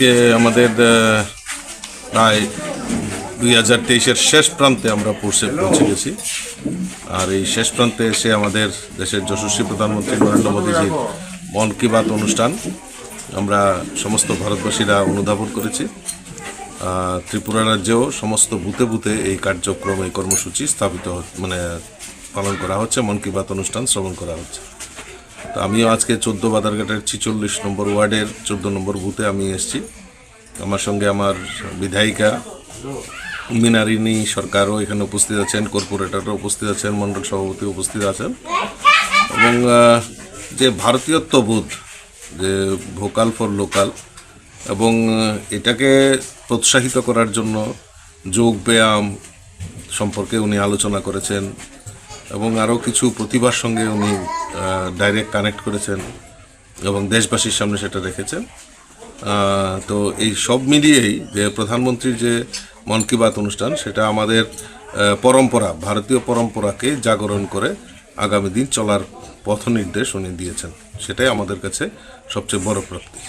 আজকে আমাদের প্রায় দুই হাজার তেইশের শেষ প্রান্তে আমরা পৌঁছে পৌঁছে গেছি। আর এই শেষ প্রান্তে এসে আমাদের দেশের যশস্বী প্রধানমন্ত্রী নরেন্দ্র মোদীজির মন কি বাত অনুষ্ঠান আমরা সমস্ত ভারতবাসীরা অনুধাবন করেছি। ত্রিপুরা রাজ্যেও সমস্ত বুথে বুথে এই কার্যক্রম, এই কর্মসূচি স্থাপিত মানে পালন করা হচ্ছে। মন কি বাত অনুষ্ঠান শ্রবণ করা হচ্ছে। তো আমিও আজকে চোদ্দ বাদারঘাটের ছিচল্লিশ নম্বর ওয়ার্ডের চোদ্দ নম্বর বুথে আমি এসেছি। আমার সঙ্গে আমার বিধায়িকা মিনারিনী সরকারও এখানে উপস্থিত আছেন, কর্পোরেটরও উপস্থিত আছেন, মণ্ডল সভাপতি উপস্থিত আছেন। এবং যে ভারতীয়ত্ববোধ যে ভোকাল ফর লোকাল, এবং এটাকে প্রোৎসাহিত করার জন্য যোগ ব্যায়াম সম্পর্কে উনি আলোচনা করেছেন। এবং আরও কিছু প্রতিভার সঙ্গে উনি ডাইরেক্ট কানেক্ট করেছেন এবং দেশবাসীর সামনে সেটা রেখেছেন। তো এই সব মিলিয়েই যে প্রধানমন্ত্রীর যে মন কি বাত অনুষ্ঠান, সেটা আমাদের পরম্পরা, ভারতীয় পরম্পরাকে জাগরণ করে আগামী দিন চলার পথ নির্দেশ উনি দিয়েছেন। সেটাই আমাদের কাছে সবচেয়ে বড় প্রাপ্তি।